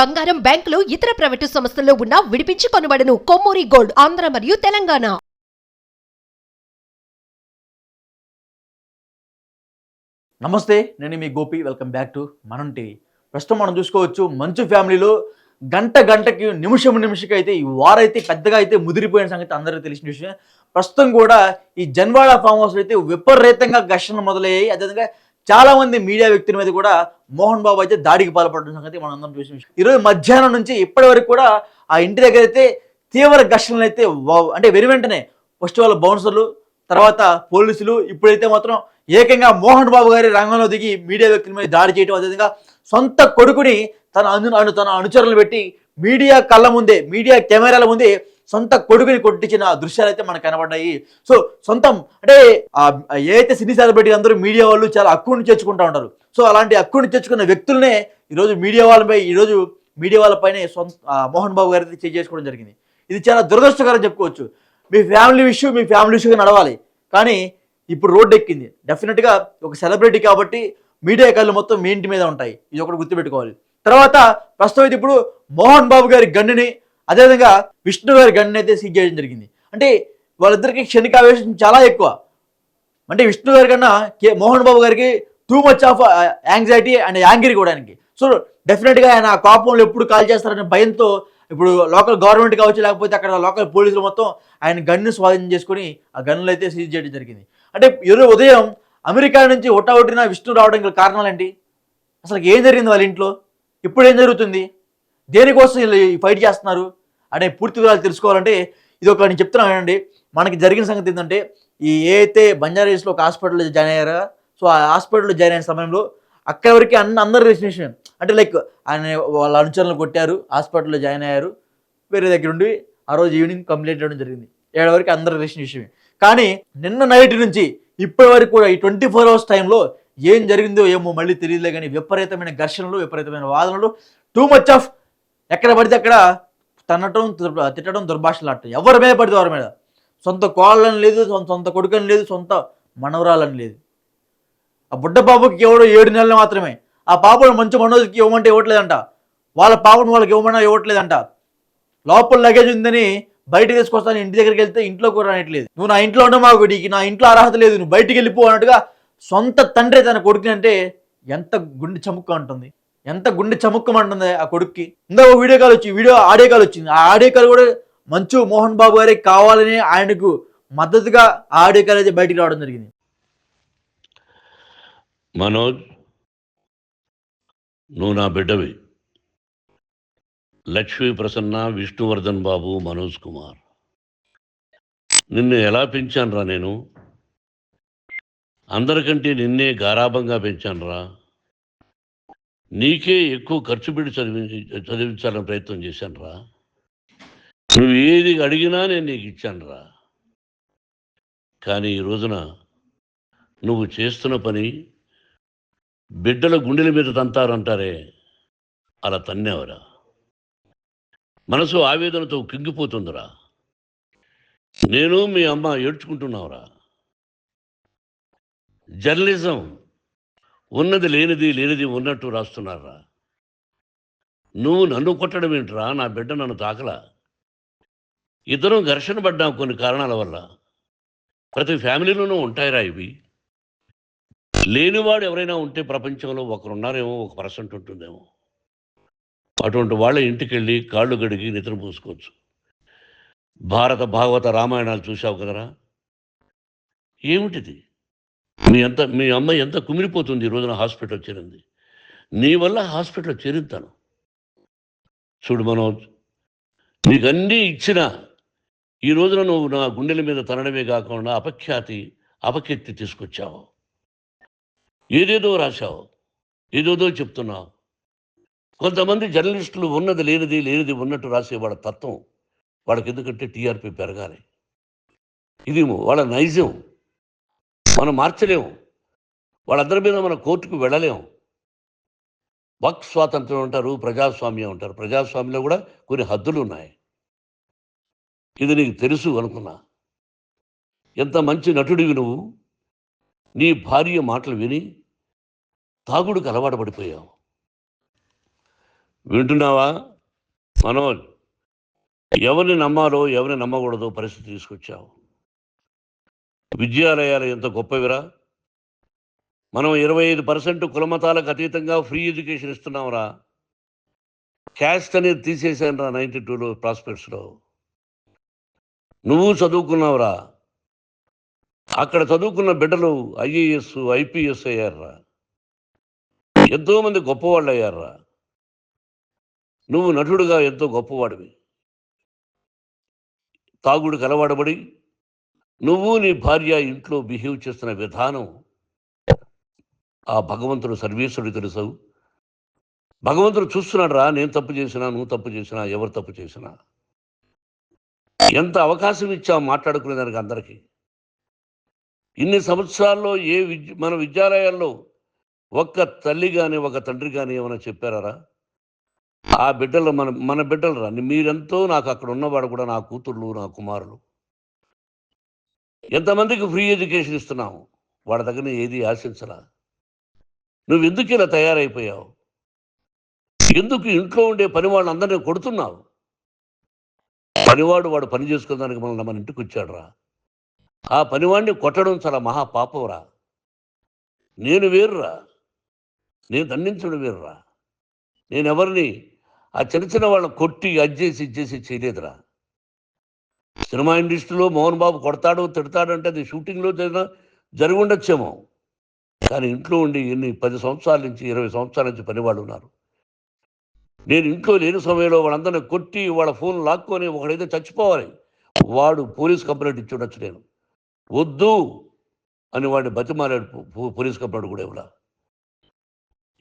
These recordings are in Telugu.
బంగారం బ్యాంకులు ఇతర ప్రైవేటు సంస్థల్లో ఉన్న విడిపించి కొనబడను. కొమ్మూరి గోల్డ్ ఆంధ్ర మరియు తెలంగాణ. నమస్తే నేను మీ Gopi. Welcome back to Manam TV. ప్రస్తుతం మనం చూసుకోవచ్చు మంచు ఫ్యామిలీలో గంట గంటకి నిమిషం నిమిషకి అయితే ఈ వారైతే పెద్దగా అయితే ముదిరిపోయిన సంగతి అందరికీ తెలిసిన విషయం. ప్రస్తుతం కూడా ఈ జన్వాడ ఫామ్ హౌస్ అయితే విపరీతంగా ఘర్షణ మొదలయ్యాయి. అదేవిధంగా చాలా మంది మీడియా వ్యక్తుల మీద కూడా మోహన్ బాబు అయితే దాడికి పాల్పడడం సంగతి మనం అందరం చూసిన విషయం. ఈరోజు మధ్యాహ్నం నుంచి ఇప్పటి వరకు కూడా ఆ ఇంటి దగ్గర అయితే తీవ్ర ఘర్షణలు అయితే అంటే వెను వెంటనే ఫస్ట్ వాళ్ళ బౌన్సర్లు తర్వాత పోలీసులు ఇప్పుడైతే మాత్రం ఏకంగా మోహన్ బాబు గారి రంగంలో దిగి మీడియా వ్యక్తుల మీద దాడి చేయడం అదేవిధంగా సొంత కొడుకుని తన అను- తన అనుచరులు పెట్టి మీడియా కళ్ళ ముందే మీడియా కెమెరాల ముందే సొంత కొడుకుని కొట్టించిన దృశ్యాలు అయితే మనకు కనబడ్డాయి. సో సొంతం అంటే ఏదైతే సినీ సెలబ్రిటీ అందరూ మీడియా వాళ్ళు చాలా హక్కుని చేర్చుకుంటూ ఉంటారు. సో అలాంటి హక్కుని తెచ్చుకున్న వ్యక్తులనే ఈరోజు మీడియా వాళ్ళపై ఈరోజు మీడియా వాళ్ళపైనే సొంత మోహన్ బాబు గారి అయితే చేసుకోవడం జరిగింది. ఇది చాలా దురదృష్టకరం చెప్పుకోవచ్చు. మీ ఫ్యామిలీ ఇష్యూ మీ ఫ్యామిలీ ఇష్యూగా నడవాలి. కానీ ఇప్పుడు రోడ్డు ఎక్కింది. డెఫినెట్గా ఒక సెలబ్రిటీ కాబట్టి మీడియా కళ్ళు మొత్తం మీ ఇంటి మీద ఉంటాయి. ఇది ఒకటి గుర్తుపెట్టుకోవాలి. తర్వాత ప్రస్తుతం అయితే ఇప్పుడు మోహన్ బాబు గారి గన్నుని అదేవిధంగా విష్ణు గారి గన్ను అయితే సీజ్ చేయడం జరిగింది. అంటే వాళ్ళిద్దరికి క్షణికావేశం చాలా ఎక్కువ. అంటే విష్ణు గారి కన్నా కే మోహన్ బాబు గారికి too much of anxiety and angry కూడా ఆయనకి సో డెఫినెట్గా ఆయన ఆ కోపంలో ఎప్పుడు కాల్ చేస్తారనే భయంతో ఇప్పుడు లోకల్ గవర్నమెంట్ కావచ్చు లేకపోతే అక్కడ లోకల్ పోలీసులు మొత్తం ఆయన గన్ను స్వాధీనం చేసుకుని ఆ గన్నులు అయితే సీజ్ చేయడం జరిగింది. అంటే ఈరోజు ఉదయం అమెరికా నుంచి ఒట్టగొట్టిన విష్ణు రావడానికి గల కారణాలేంటి? అసలు ఏం జరిగింది వాళ్ళ ఇంట్లో? ఇప్పుడు ఏం జరుగుతుంది? దేనికోసం వీళ్ళు ఫైట్ చేస్తున్నారు? అనే పూర్తి వివరాలు తెలుసుకోవాలంటే ఇది ఒక నేను చెప్తున్నాను అండి మనకి జరిగిన సంగతి ఏంటంటే ఈ ఏ బంజారాహిల్స్లో ఒక హాస్పిటల్లో జాయిన్ అయ్యారో సో ఆ హాస్పిటల్లో జాయిన్ అయిన సమయంలో అక్కడి వరకు అన్న అందరు రెసినేషన్ అంటే లైక్ ఆయన వాళ్ళ అనుచరులు కొట్టారు హాస్పిటల్లో జాయిన్ అయ్యారు వేరే దగ్గర ఉండి ఆ రోజు ఈవినింగ్ కంప్లీట్ చేయడం జరిగింది. ఏడు వరకు అందరు రిలేషన్ విషయమే. కానీ నిన్న నైట్ నుంచి ఇప్పటి వరకు కూడా ఈ ట్వంటీ ఫోర్ అవర్స్ టైంలో ఏం జరిగిందో ఏమో మళ్ళీ తెలియదులే కానీ విపరీతమైన ఘర్షణలు విపరీతమైన వాదనలు టూ మచ్ ఆఫ్ ఎక్కడ పడితే అక్కడ తనటం తిట్టడం దుర్భాషలాడటం ఎవరి మీద పడితే వారి మీద. సొంత కోళ్ళని లేదు సొంత కొడుకని లేదు సొంత మనవరాలని లేదు. ఆ బుడ్డ పాపకి ఎవడో ఏడు నెలలు మాత్రమే. ఆ పాపను మంచి మనోజ్కి ఇవ్వమంటే ఇవ్వట్లేదంట. వాళ్ళ పాపను వాళ్ళకి ఇవ్వమన్నా ఇవ్వట్లేదంట. లోపల లగేజ్ ఉందని బయట తీసుకొస్తాను ఇంటి దగ్గరికి వెళ్తే ఇంట్లో కూడా రానట్లేదు. నువ్వు నా ఇంట్లో ఉండవు మాకు నీకు నా ఇంట్లో అర్హత లేదు. నువ్వు బయటికి వెళ్ళిపో అన్నట్టుగా సొంత తండ్రి తన కొడుకుని అంటే ఎంత గుండె చముక్క ఉంటుంది. ఎంత గుండె చముక్కమంటుంది ఆ కొడుక్కి. ఇందా వీడియో కాల్ వచ్చి వీడియో ఆడియో కాల్ వచ్చింది. ఆ ఆడియో కాల్ కూడా మంచు మోహన్ బాబు గారికి కావాలని ఆయనకు మద్దతుగా ఆ ఆడియో కాల్ అయితే బయటికి రావడం జరిగింది. మనోజ్ నువ్వు నా బిడ్డవి. లక్ష్మీ ప్రసన్న విష్ణువర్ధన్ బాబు మనోజ్ కుమార్. నిన్ను ఎలా పెంచానురా నేను? అందరికంటే నిన్నే గారాభంగా పెంచానురా. నీకే ఎక్కువ ఖర్చు పెట్టి చదివి చదివించాలని ప్రయత్నం చేశానురా. నువ్వు ఏది అడిగినా నేను నీకు ఇచ్చానురా. కానీ ఈ రోజున నువ్వు చేస్తున్న పని బిడ్డల గుండెల మీద తంతారంటారే అలా తన్నేవరా? మనసు ఆవేదనతో కింగిపోతుందిరా. నేను మీ అమ్మ ఏడ్చుకుంటున్నావురా. జర్నలిజం ఉన్నది లేనిది లేనిది ఉన్నట్టు రాస్తున్నారా? నువ్వు నన్ను కొట్టడం ఏంట్రా? నా బిడ్డ నన్ను తాకలా? ఇద్దరం ఘర్షణ పడ్డాం కొన్ని కారణాల వల్ల. ప్రతి ఫ్యామిలీలోనూ ఉంటాయిరా ఇవి. లేనివాడు ఎవరైనా ఉంటే ప్రపంచంలో ఒకరున్నారేమో ఒక పర్సెంట్ ఉంటుందేమో. అటువంటి వాళ్ళ ఇంటికి వెళ్ళి కాళ్ళు గడిగి నిద్ర పూసుకోవచ్చు. భారత భాగవత రామాయణాలు చూసావు కదరా? ఏమిటిది? మీ అంత మీ అమ్మాయి ఎంత కుమిలిపోతుంది ఈ రోజున హాస్పిటల్ చేరింది. నీ వల్ల హాస్పిటల్ చేరింతాను. చూడు మనోజ్ నీకు అన్నీ ఇచ్చిన ఈ రోజున నువ్వు నా గుండెల మీద తనడమే కాకుండా అపఖ్యాతి అపకీర్తి తీసుకొచ్చావు. ఏదేదో రాశావు ఏదేదో చెప్తున్నావు. కొంతమంది జర్నలిస్టులు ఉన్నది లేనిది లేనిది ఉన్నట్టు రాసే వాళ్ళ తత్వం వాళ్ళకి ఎందుకంటే టీఆర్పీ పెరగాలి. ఇది వాళ్ళ నైజం. మనం మార్చలేము. వాళ్ళందరి మీద మన కోర్టుకు వెళ్ళలేము. వక్ స్వాతంత్రం అంటారు ప్రజాస్వామ్యం అంటారు. ప్రజాస్వామ్యంలో కూడా కొన్ని హద్దులు ఉన్నాయి. ఇది నీకు తెలుసు అనుకున్నా. ఎంత మంచి నటుడివి నువ్వు. నీ భార్య మాటలు విని తాగుడుకు అలవాటు పడిపోయావు. వింటున్నావా? మనోజ్ ఎవరిని నమ్మాలో ఎవరిని నమ్మకూడదో పరిస్థితి తీసుకొచ్చావు. విద్యాలయాలు ఎంత గొప్పవిరా? మనం ఇరవై ఐదు పర్సెంట్ కులమతాలకు అతీతంగా ఫ్రీ ఎడ్యుకేషన్ ఇస్తున్నాంరా. క్యాస్ట్ అనేది తీసేశాను రా నైంటీ టూలో ప్రాస్పెక్ట్స్లో నువ్వు చదువుకున్నావురా. అక్కడ చదువుకున్న బిడ్డలు ఐఏఎస్ ఐపీఎస్ అయ్యారా ఎంతోమంది గొప్పవాళ్ళు అయ్యారా నువ్వు నటుడుగా ఎంతో గొప్పవాడివి. తాగుడు కలవాడబడి నువ్వు నీ భార్య ఇంట్లో బిహేవ్ చేస్తున్న విధానం ఆ భగవంతుడు సర్వేశ్వరుడు తెలుసావు భగవంతుడు చూస్తున్నాడు రా నేను తప్పు చేసినా నువ్వు తప్పు చేసినా ఎవరు తప్పు చేసినా. ఎంత అవకాశం ఇచ్చావు మాట్లాడుకునేదానికి అందరికీ. ఇన్ని సంవత్సరాల్లో ఏ విద్య మన విద్యాలయాల్లో ఒక్క తల్లి కానీ ఒక తండ్రి కానీ ఏమైనా చెప్పారా ఆ బిడ్డలు మన మన బిడ్డలు రా. మీరెంతో నాకు అక్కడ ఉన్నవాడు కూడా నా కూతుళ్ళు నా కుమారులు. ఎంతమందికి ఫ్రీ ఎడ్యుకేషన్ ఇస్తున్నావు? వాడి దగ్గర ఏది ఆశించరా నువ్వు ఎందుకు ఇలా తయారైపోయావు? ఎందుకు ఇంట్లో ఉండే పని వాళ్ళందరినీ కొడుతున్నావు? పనివాడు వాడు పని చేసుకోవడానికి మనల్ని మన ఇంటికి వచ్చాడు రా ఆ పనివాడిని కొట్టడం చాలా మహా పాపంరా. నేను వేరురా. నేను దండించడం వేరురా. నేను ఎవరిని ఆ చిన్న చిన్న వాళ్ళని కొట్టి అజ్జేసి ఇచ్చేసి చేయలేదురా. సినిమా ఇండస్ట్రీలో మోహన్ బాబు కొడతాడు తిడతాడు అంటే అది షూటింగ్లో జరిగి ఉండొచ్చేమో కానీ ఇంట్లో ఉండి ఎన్ని పది సంవత్సరాల నుంచి ఇరవై సంవత్సరాల నుంచి పనివాళ్ళు ఉన్నారు. నేను ఇంట్లో లేని సమయంలో వాళ్ళందరినీ కొట్టి వాళ్ళ ఫోన్ లాక్కొని ఒకడైతే చచ్చిపోవాలి. వాడు పోలీస్ కంప్లైంట్ ఇచ్చి ఉండొచ్చు నేను. వద్దు అని వాడిని బతిమాలాడు పోలీస్ కంప్లైంట్ కూడా ఇవ్వడా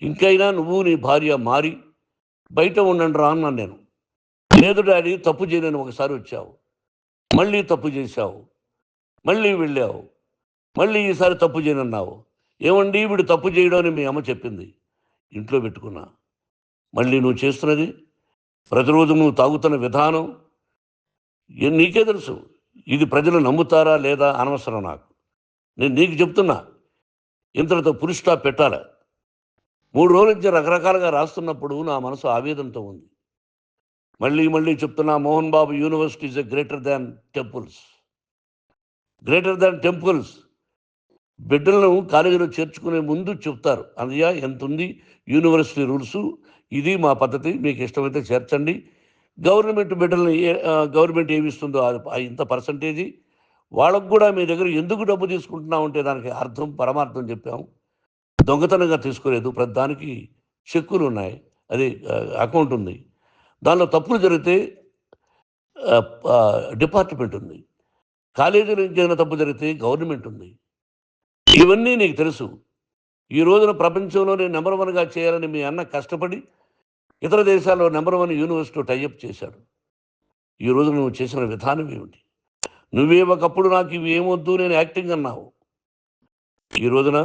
ఇంకైనా నువ్వు నీ భార్య మారి బయట ఉండండి రా అన్నాను నేను. లేదు డాడీ తప్పు చేయలేని ఒకసారి వచ్చావు. మళ్ళీ తప్పు చేశావు. మళ్ళీ వెళ్ళావు. మళ్ళీ ఈసారి తప్పు చేయనన్నావు. ఏమండి వీడు తప్పు చేయడం అని మీ అమ్మ చెప్పింది. ఇంట్లో పెట్టుకున్నా. మళ్ళీ నువ్వు చేస్తున్నది? ప్రతిరోజు నువ్వు తాగుతున్న విధానం? నీకే తెలుసు. ఇది ప్రజలు నమ్ముతారా లేదా అనవసరం నాకు. నేను నీకు చెప్తున్నా. ఇంతటితో పులి స్టాప్ పెట్టాలి. మూడు రోజుల నుంచి రకరకాలుగా రాస్తున్నప్పుడు నా మనసు ఆవేదనతో ఉంది. మళ్ళీ మళ్ళీ చెప్తున్నా Mohan Babu university is a greater than temples. Greater than temples. బిడ్డలను కాలేజీలో చేర్చుకునే ముందు చెప్తారు అన్నయ్య ఎంత ఉంది యూనివర్సిటీ రూల్స్? ఇది మా పద్ధతి మీకు ఇష్టమైతే చేర్చండి. గవర్నమెంట్ బిడ్డలను ఏ గవర్నమెంట్ ఏమి ఇస్తుందో అది ఇంత పర్సంటేజీ? వాళ్ళకు కూడా మీ దగ్గర ఎందుకు డబ్బు తీసుకుంటున్నాం అంటే దానికి అర్థం పరమార్థం చెప్పాము. దొంగతనంగా తీసుకోలేదు ప్రతి దానికి చెక్కులు ఉన్నాయి. అది అకౌంట్ ఉంది. దానిలో తప్పులు జరిగితే డిపార్ట్మెంట్ ఉంది. కాలేజీలో ఇంకేదైనా తప్పు జరిగితే గవర్నమెంట్ ఉంది. ఇవన్నీ నీకు తెలుసు. ఈ రోజున ప్రపంచంలోనే నెంబర్ వన్గా చేయాలని మీ అన్న కష్టపడి ఇతర దేశాల్లో నెంబర్ వన్ యూనివర్సిటీ టైఅప్ చేశాడు. ఈ రోజు నువ్వు చేసిన విధానం ఏమిటి? నువ్వే ఒకప్పుడు నాకు ఇవి ఏమొద్దు నేను యాక్టింగ్ అన్నావు. ఈ రోజున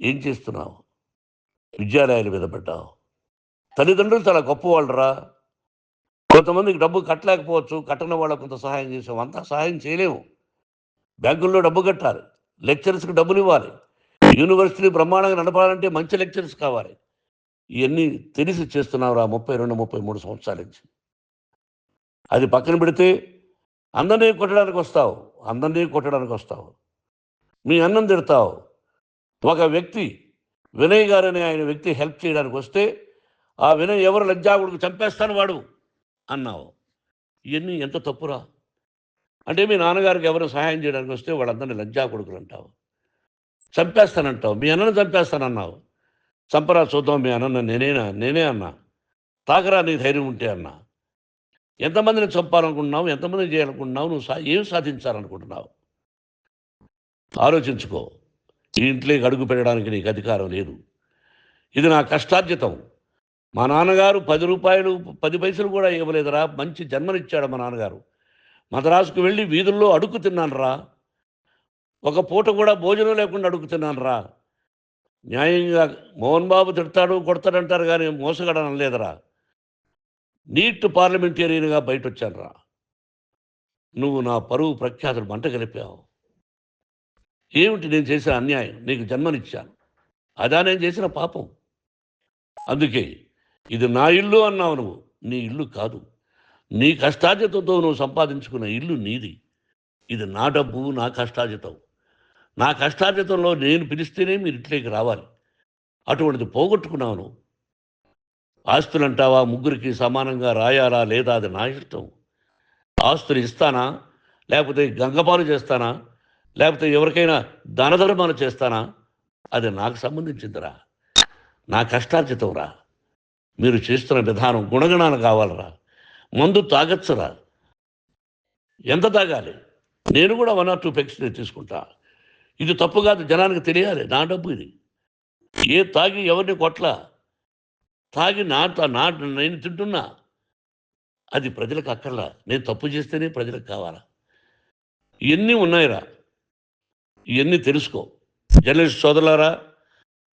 ఏం చేస్తున్నావు? విద్యాలయాల మీద పడ్డావు. తల్లిదండ్రులు చాలా గొప్పవాళ్ళరా. కొంతమందికి డబ్బు కట్టలేకపోవచ్చు కట్టని వాళ్ళకు కొంత సహాయం చేసాం అంతా సహాయం చేయలేము బ్యాంకుల్లో డబ్బు కట్టాలి. లెక్చరర్స్కి డబ్బులు ఇవ్వాలి. యూనివర్సిటీ బ్రహ్మాండంగా నడపాలంటే మంచి లెక్చరర్స్ కావాలి. ఇవన్నీ తెలిసి చేస్తున్నావురా ముప్పై రెండు ముప్పై మూడు సంవత్సరాల నుంచి. అది పక్కన పెడితే అందరినీ కొట్టడానికి వస్తావు అందరినీ కొట్టడానికి వస్తావు. మీ అన్నం తిడతావు. ఒక వ్యక్తి వినయ్ అనే ఆయన వ్యక్తి హెల్ప్ చేయడానికి వస్తే ఆ వినయం ఎవరు లజ్జాగుడికి చంపేస్తాను వాడు? అన్నావు. ఇవన్నీ ఎంత తప్పురా? అంటే మీ నాన్నగారికి ఎవరు సహాయం చేయడానికి వస్తే వాళ్ళందరినీ లజ్జా కొడుకులు అంటావు. చంపేస్తానంటావు. మీ అన్నను చంపేస్తానన్నావు. చంపరా చూద్దాం మీ అన్న నేనేనా? నేనే అన్నా. తాకరా నీ ధైర్యం ఉంటే అన్నా. ఎంతమందిని చంపాలనుకుంటున్నావు? ఎంతమందిని చేయాలనుకుంటున్నావు? నువ్వు సా ఏం సాధించాలనుకుంటున్నావు? ఆలోచించుకో. ఈ ఇంట్లోకి అడుగు పెట్టడానికి నీకు అధికారం లేదు. ఇది నా కష్టార్జితం. మా నాన్నగారు పది రూపాయలు పది పైసలు కూడా ఇవ్వలేదురా మంచి జన్మనిచ్చాడు మా నాన్నగారు. మద్రాసుకు వెళ్ళి వీధుల్లో అడుగు తిన్నాను రా ఒక పూట కూడా భోజనం లేకుండా అడుగు తిన్నాను రా న్యాయంగా మోహన్ బాబు తిడతాడు కొడతాడంటారు కానీ మోసగడం లేదురా నీట్ పార్లమెంటేరియన్గా బయట వచ్చాను రా నువ్వు నా పరువు ప్రఖ్యాతులు మంట కలిపావు. ఏమిటి నేను చేసిన అన్యాయం? నీకు జన్మనిచ్చాను. అదా నేను చేసిన పాపం. అందుకే ఇది నా ఇల్లు అన్నావు నువ్వు. నీ ఇల్లు కాదు. నీ కష్టార్జితంతో నువ్వు సంపాదించుకున్న ఇల్లు నీది. ఇది నా డబ్బు నా కష్టార్జితం. నా కష్టార్జితంలో నేను పిలిస్తేనే మీరు ఇంట్లోకి రావాలి. అటువంటిది పోగొట్టుకున్నావు నువ్వు. ఆస్తులు అంటావా ముగ్గురికి సమానంగా రాయాలా? లేదా? అది నా ఇష్టం. ఆస్తులు ఇస్తానా? లేకపోతే గంగపాలు చేస్తానా? లేకపోతే ఎవరికైనా ధనధర్మాలు చేస్తానా? అది నాకు సంబంధించిందిరా. నా కష్టార్జితం రా మీరు చేస్తున్న విధానం గుణగణాలు కావాలరా. మందు తాగచ్చురా. ఎంత తాగాలి? నేను కూడా వన్ ఆర్ టూ పెక్స్ తీసుకుంటా. ఇది తప్పు కాదు జనానికి తెలియాలి. నా డబ్బు ఇది. ఏ తాగి ఎవరిని కొట్ల? తాగి నా నా నేను తింటున్నా. అది ప్రజలకు అక్కర్లా. నేను తప్పు చేస్తేనే ప్రజలకు కావాలా. ఇవన్నీ ఉన్నాయిరా. ఇవన్నీ తెలుసుకో. జర్నలిస్ట్ సోదరులారా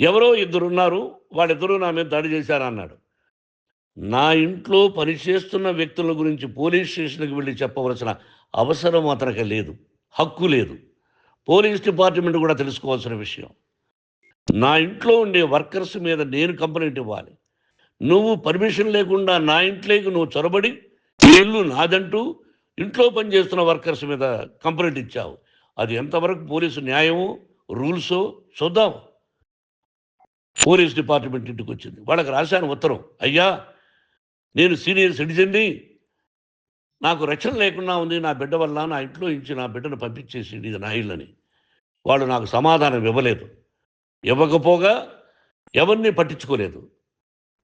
ఎవరో ఇద్దరు ఉన్నారు వాళ్ళిద్దరూ నా మీద దాడి చేశారన్నాడు. నా ఇంట్లో పనిచేస్తున్న వ్యక్తుల గురించి పోలీస్ స్టేషన్కి వెళ్ళి చెప్పవలసిన అవసరం అతనికి లేదు హక్కు లేదు. పోలీస్ డిపార్ట్మెంట్ కూడా తెలుసుకోవాల్సిన విషయం. నా ఇంట్లో ఉండే వర్కర్స్ మీద నేను కంప్లైంట్ ఇవ్వాలి. నువ్వు పర్మిషన్ లేకుండా నా ఇంట్లోకి నువ్వు చొరబడి ఇల్లు నాదంటూ ఇంట్లో పనిచేస్తున్న వర్కర్స్ మీద కంప్లైంట్ ఇచ్చావు. అది ఎంతవరకు పోలీసు న్యాయమో రూల్సో చూద్దాము పోలీస్ డిపార్ట్మెంట్ ఇంటికి వచ్చింది. వాళ్ళకి రాశాను ఉత్తరం. అయ్యా నేను సీనియర్ సిటిజన్ని నాకు రక్షణ లేకుండా ఉంది నా బిడ్డ వల్ల నా ఇంట్లో ఇచ్చి నా బిడ్డను పంపించేసి ఇది నా ఇల్లని వాళ్ళు నాకు సమాధానం ఇవ్వలేదు. ఇవ్వకపోగా ఎవరిని పట్టించుకోలేదు.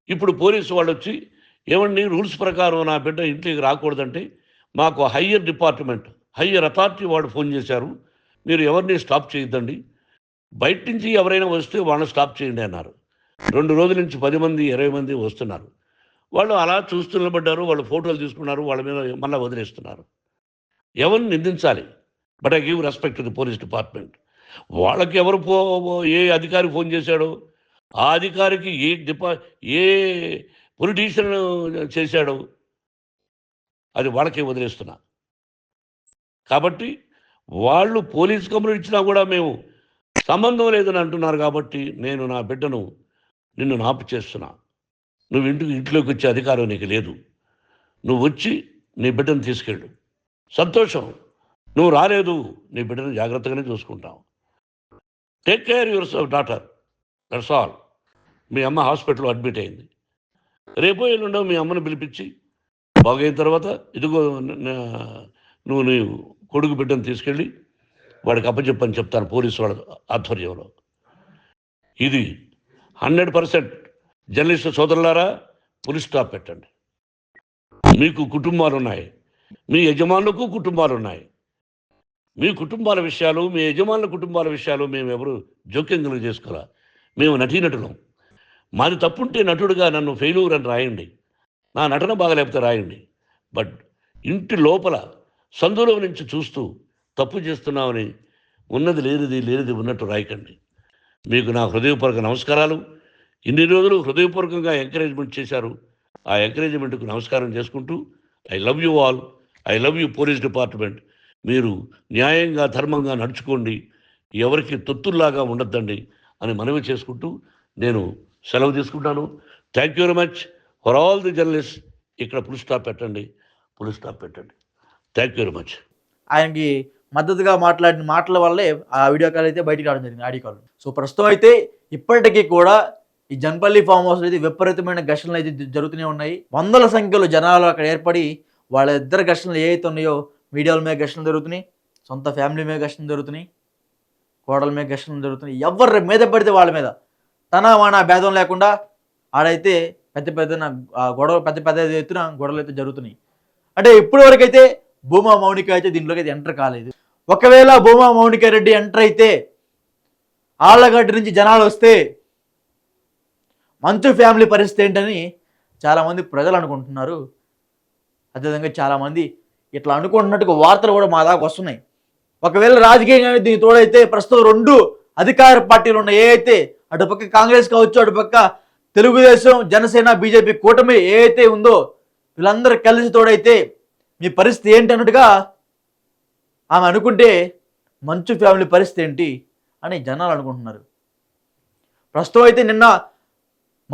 ఇప్పుడు పోలీసు వాళ్ళు వచ్చి ఏమండి రూల్స్ ప్రకారం నా బిడ్డ ఇంట్లోకి రాకూడదంటే మాకు హయ్యర్ డిపార్ట్మెంట్ హయ్యర్ అథారిటీ వాళ్ళు ఫోన్ చేశారు. మీరు ఎవరిని స్టాప్ చేయొద్దండి. బయట నుంచి ఎవరైనా వస్తే వాళ్ళని స్టాప్ చేయండి అన్నారు. రెండు రోజుల నుంచి పది మంది ఇరవై మంది వస్తున్నారు. వాళ్ళు అలా చూస్తూ నిలబడ్డారు వాళ్ళు ఫోటోలు తీసుకున్నారు వాళ్ళ మీద మళ్ళీ వదిలేస్తున్నారు. ఎవరిని నిందించాలి? But I give respect to the police department. వాళ్ళకి ఎవరు పో ఏ అధికారి ఫోన్ చేశాడో? ఆ అధికారికి ఏ డిపా ఏ పొలిటీషియన్ చేశాడు? అది వాళ్ళకే వదిలేస్తున్నా. కాబట్టి వాళ్ళు పోలీస్ కంప్లైంట్ ఇచ్చినా కూడా మేము సంబంధం లేదని అంటున్నారు కాబట్టి నేను నా బిడ్డను నిన్ను నాపు చేస్తున్నా. నువ్వు ఇంటికి ఇంట్లోకి వచ్చే అధికారం నీకు లేదు. నువ్వు వచ్చి నీ బిడ్డను తీసుకెళ్ళు. సంతోషం. నువ్వు రాలేదు. నీ బిడ్డను జాగ్రత్తగానే చూసుకుంటావు. Take care yourself daughter that's all మీ అమ్మ హాస్పిటల్లో అడ్మిట్ అయింది. రేపో ఎల్లుండో మీ అమ్మను పిలిపించి బాగైన తర్వాత ఇదిగో నువ్వు నీ కొడుకు బిడ్డను తీసుకెళ్ళి వాడికి అప్పచెప్పని చెప్తాను పోలీసు వాళ్ళ ఆధ్వర్యంలో. ఇది హండ్రెడ్ పర్సెంట్ జర్నలిస్ట్ సోదరులారా పులి స్టాప్ పెట్టండి. మీకు కుటుంబాలు ఉన్నాయి. మీ యజమానులకు కుటుంబాలు ఉన్నాయి. మీ కుటుంబాల విషయాలు మీ యజమానుల కుటుంబాల విషయాలు మేము ఎవరు జోక్యం కలుగు చేసుకోవాలా మేము నటీనటులం. మాది తప్పుంటే నటుడుగా నన్ను ఫెయిల్యూర్ అని రాయండి. నా నటన బాగలేకపోతే రాయండి. బట్ ఇంటి లోపల సందులో నుంచి చూస్తూ తప్పు చేస్తున్నామని ఉన్నది లేనిది లేనిది ఉన్నట్టు రాయకండి. మీకు నా హృదయపూర్వక నమస్కారాలు. ఇన్ని రోజులు హృదయపూర్వకంగా ఎంకరేజ్మెంట్ చేశారు. ఆ ఎంకరేజ్మెంట్కు నమస్కారం చేసుకుంటూ I love you all I love you police department. మీరు న్యాయంగా ధర్మంగా నడుచుకోండి. ఎవరికి తొత్తుల్లాగా ఉండొద్దండి అని మనవి చేసుకుంటూ నేను సెలవు తీసుకుంటాను. Thank you very much for all the journalist ఇక్కడ పుల్ స్టాప్ పెట్టండి. పుల్ స్టాప్ పెట్టండి. థ్యాంక్ యూ వెరీ మచ్ ఆయనకి మద్దతుగా మాట్లాడిన మాటల వల్లే ఆ వీడియో కాల్ అయితే బయటికి రావడం జరిగింది ఆడియో కాల్. సో ప్రస్తుతం అయితే ఇప్పటికీ కూడా ఈ జన్పల్లి ఫామ్ హౌస్ అయితే విపరీతమైన ఘర్షణలు అయితే జరుగుతూనే ఉన్నాయి. వందల సంఖ్యలో జనాలు అక్కడ ఏర్పడి వాళ్ళ ఇద్దరు ఘర్షణలు ఏ ఉన్నాయో మీడియాల మీద ఘర్షణలు జరుగుతున్నాయి సొంత ఫ్యామిలీ మీద ఘర్షణలు జరుగుతున్నాయి కోడల మీద ఘర్షణలు జరుగుతున్నాయి. ఎవరి మీద పడితే వాళ్ళ మీద. తన వాన భేదం లేకుండా ఆడైతే పెద్ద పెద్ద గొడవ పెద్ద పెద్ద ఎత్తున గొడవలు అయితే జరుగుతున్నాయి. అంటే ఇప్పటి వరకు అయితే భూమా మౌనిక అయితే దీంట్లోకి అయితే ఎంటర్ కాలేదు. ఒకవేళ భూమా మౌనిక రెడ్డి ఎంటర్ అయితే ఆళ్ళగడ్డ నుంచి జనాలు వస్తే మంచు ఫ్యామిలీ పరిస్థితి ఏంటని చాలామంది ప్రజలు అనుకుంటున్నారు. అదేవిధంగా చాలామంది ఇట్లా అనుకుంటున్నట్టుగా వార్తలు కూడా మా దాకా వస్తున్నాయి. ఒకవేళ రాజకీయంగా దీనికి తోడైతే ప్రస్తుతం రెండు అధికార పార్టీలు ఉన్న ఏ అయితే అటుపక్క కాంగ్రెస్ కావచ్చు అటుపక్క తెలుగుదేశం జనసేన బీజేపీ కూటమి ఏ అయితే ఉందో వీళ్ళందరూ కలిసి తోడైతే మీ పరిస్థితి ఏంటి అన్నట్టుగా ఆమె అనుకుంటే మంచు ఫ్యామిలీ పరిస్థితి ఏంటి అని జనాలు అనుకుంటున్నారు. ప్రస్తుతం అయితే నిన్న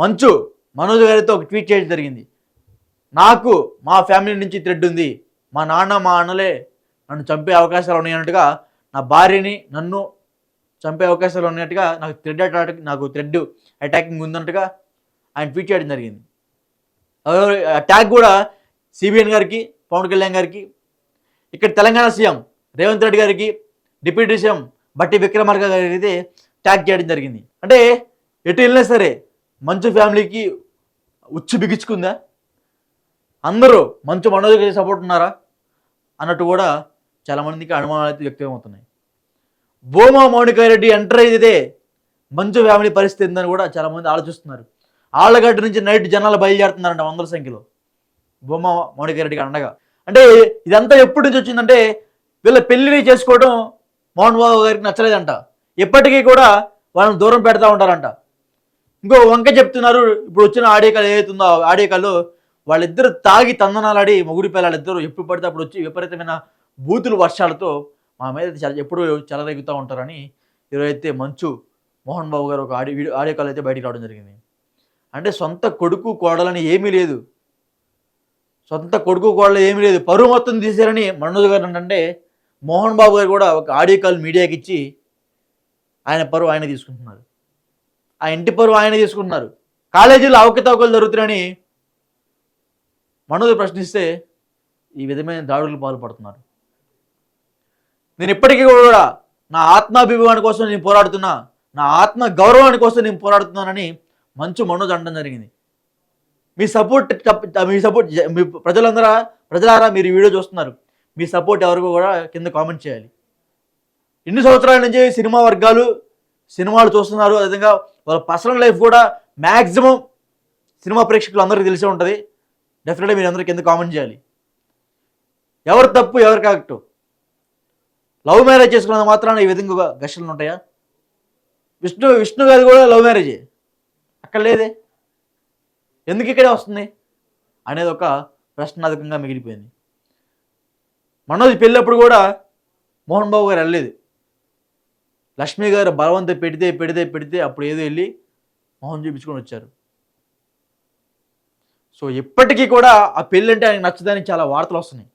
మంచు మనోజ్ గారితో ఒక ట్వీట్ చేయడం జరిగింది. నాకు మా ఫ్యామిలీ నుంచి థ్రెడ్ ఉంది. మా నాన్న మా అన్నలే నన్ను చంపే అవకాశాలు ఉన్నాయన్నట్టుగా నా భార్యని నన్ను చంపే అవకాశాలు ఉన్నట్టుగా నాకు థ్రెడ్ అటాక్ నాకు థ్రెడ్ అటాకింగ్ ఉందన్నట్టుగా ఆయన ట్వీట్ చేయడం జరిగింది. అటాక్ కూడా సిబిఎన్ గారికి పవన్ కళ్యాణ్ గారికి. ఇక్కడ తెలంగాణ సీఎం రేవంత్ రెడ్డి గారికి డిప్యూటీ సీఎం బట్టి విక్రమార్క గారికి అయితే ట్యాగ్ చేయడం జరిగింది. అంటే ఎటు వెళ్ళినా సరే మంచు ఫ్యామిలీకి ఉచ్చు బిగించుకుందా? అందరూ మంచు మనోజ్కి సపోర్ట్ ఉన్నారా? అన్నట్టు కూడా చాలామందికి అనుమానాలు అయితే వ్యక్తమవుతున్నాయి భూమా మౌనికారెడ్డి ఎంటర్ అయితే మంచు ఫ్యామిలీ పరిస్థితి ఏందని కూడా చాలామంది ఆలోచిస్తున్నారు. ఆళ్ళగడ్డ నుంచి నైట్ జనాలు బయలుదేరుతున్నారంట వందల సంఖ్యలో. భూమా మౌనికారెడ్డికి అండగా. అంటే ఇదంతా ఎప్పటి నుంచి వచ్చిందంటే వీళ్ళ పెళ్ళిని చేసుకోవడం మోహన్ బాబు గారికి నచ్చలేదంట. ఇప్పటికీ కూడా వాళ్ళని దూరం పెడతా ఉంటారంట. ఇంకో వంక చెప్తున్నారు ఇప్పుడు వచ్చిన ఆడియో ఏదైతుందో ఆడియో వాళ్ళిద్దరు తాగి తందనాలాడి మొగుడి పిల్లలిద్దరు ఎప్పుడు పడితే అప్పుడు వచ్చి విపరీతమైన బూతులు వర్షాలతో మా మీద ఎప్పుడు చెలరేగుతూ ఉంటారని ఈరోజైతే మంచు మోహన్ బాబు గారు ఒక ఆడి వీడియో ఆడియో కాల్ అయితే బయటికి రావడం జరిగింది. అంటే సొంత కొడుకు కోడలని ఏమీ లేదు. సొంత కొడుకు కోడలు ఏమీ లేదు. పరువు మొత్తం తీశారని మనోజ్ గారు అంటే మోహన్ బాబు గారు కూడా ఒక ఆడియో కాల్ మీడియాకి ఇచ్చి ఆయన పరువు ఆయన తీసుకుంటున్నారు. ఆ ఇంటి పరువు ఆయన తీసుకుంటున్నారు. కాలేజీలో అవకతవకలు జరుగుతున్నాయని మనోజ్ ప్రశ్నిస్తే ఈ విధమైన దాడులకు పాల్పడుతున్నారు. నేను ఇప్పటికీ కూడా నా ఆత్మాభిమానం కోసం నేను పోరాడుతున్నా నా ఆత్మ గౌరవాని కోసం నేను పోరాడుతున్నానని మంచు మనోజ్ అనడం జరిగింది. మీ సపోర్ట్ మీ సపోర్ట్ మీ ప్రజలందరూ ప్రజలారా మీరు వీడియో చూస్తున్నారు. మీ సపోర్ట్ ఎవరికో కూడా కింద కామెంట్ చేయాలి. ఇన్ని సంవత్సరాల నుంచి సినిమా వర్గాలు సినిమాలు చూస్తున్నారు. అదేవిధంగా వాళ్ళ పర్సనల్ లైఫ్ కూడా మ్యాక్సిమం సినిమా ప్రేక్షకులు అందరికీ తెలిసే ఉంటుంది. డెఫినెట్గా మీరు అందరికీ కింద కామెంట్ చేయాలి. ఎవరు తప్పు ఎవరు కరెక్ట్ లవ్ మ్యారేజ్ చేసుకున్నది మాత్రాన ఈ విధంగా ఘర్షణలు ఉంటాయా? విష్ణు విష్ణు గారి కూడా లవ్ మ్యారేజే అక్కడ లేదే. ఎందుకు ఇక్కడే వస్తుంది? అనేది ఒక ప్రశ్నార్థకంగా మిగిలిపోయింది. మనోజ్ పెళ్ళప్పుడు కూడా మోహన్ బాబు గారు వెళ్ళలేదు. లక్ష్మి గారు బలవంత పెడితే పెడితే పెడితే అప్పుడు ఏదో వెళ్ళి మోహన్ చూపించుకొని వచ్చారు. సో ఇప్పటికీ కూడా ఆ పెళ్ళి అంటే ఆయనకు నచ్చదని చాలా వార్తలు వస్తున్నాయి.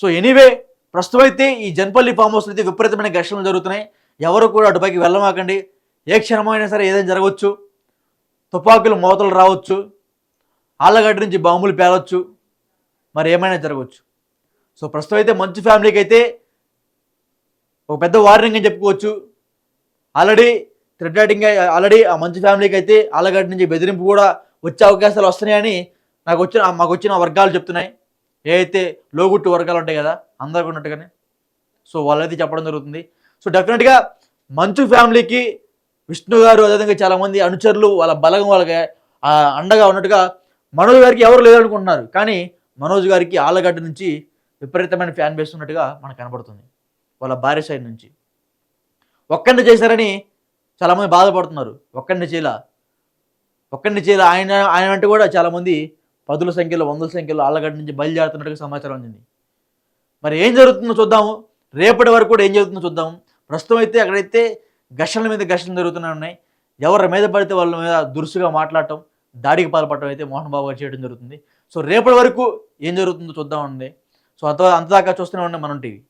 సో ఎనీవే ప్రస్తుతం అయితే ఈ జన్పల్లి ఫామ్ హౌస్లో అయితే విపరీతమైన ఘర్షణలు జరుగుతున్నాయి. ఎవరు కూడా అటుపైకి వెళ్ళమాకండి. ఏ క్షణమైనా సరే ఏదైనా జరగవచ్చు. తుపాకులు మోతలు రావచ్చు. ఆళ్ళగడ్డ నుంచి బాంబులు పేలవచ్చు మరి ఏమైనా జరగవచ్చు. సో ప్రస్తుతం అయితే మంచు ఫ్యామిలీకి అయితే ఒక పెద్ద వార్నింగ్ అని చెప్పుకోవచ్చు. ఆల్రెడీ థ్రెడ్ రైటింగ్ ఆల్రెడీ ఆ మంచు ఫ్యామిలీకి అయితే ఆలగడ్డ నుంచి బెదిరింపు కూడా వచ్చే అవకాశాలు వస్తున్నాయని నాకు వచ్చిన మాకు వచ్చిన వర్గాలు చెప్తున్నాయి. ఏ అయితే లోగుట్టు వర్గాలు ఉంటాయి కదా అందరికి ఉన్నట్టుగానే. సో వాళ్ళైతే చెప్పడం జరుగుతుంది. సో డెఫినెట్గా మంచు ఫ్యామిలీకి విష్ణు గారు అదేవిధంగా చాలామంది అనుచరులు వాళ్ళ బలగం వాళ్ళకి అండగా ఉన్నట్టుగా మనోజ్ గారికి ఎవరు లేదనుకుంటున్నారు కానీ మనోజ్ గారికి ఆలగడ్డ నుంచి విపరీతమైన ఫ్యాన్ బేస్ ఉన్నట్టుగా మనకు కనబడుతుంది. వాళ్ళ భార్య సైడ్ నుంచి. ఒక్కడిని చేశారని చాలామంది బాధపడుతున్నారు. ఒక్కడిని చేయాల. ఒక్కడిని చేయాల. ఆయన ఆయన అంటే కూడా చాలామంది పదుల సంఖ్యలో వందల సంఖ్యలో ఆళ్ళగడ్డ నుంచి బయలుదేరుతున్నట్టుగా సమాచారం అందింది. మరి ఏం జరుగుతుందో చూద్దాము రేపటి వరకు కూడా ఏం జరుగుతుందో చూద్దాము ప్రస్తుతం అయితే అక్కడైతే ఘర్షణల మీద ఘర్షణలు జరుగుతూనే ఉన్నాయి ఎవరి మీద పడితే వాళ్ళ మీద దురుసుగా మాట్లాడటం దాడికి పాల్పడటం అయితే మోహన్ బాబు గారు చేయడం జరుగుతుంది. సో రేపటి వరకు ఏం జరుగుతుందో చూద్దాం ఉంది సో అంత అంతదాకా చూస్తూనే ఉండే మనం టీవీ.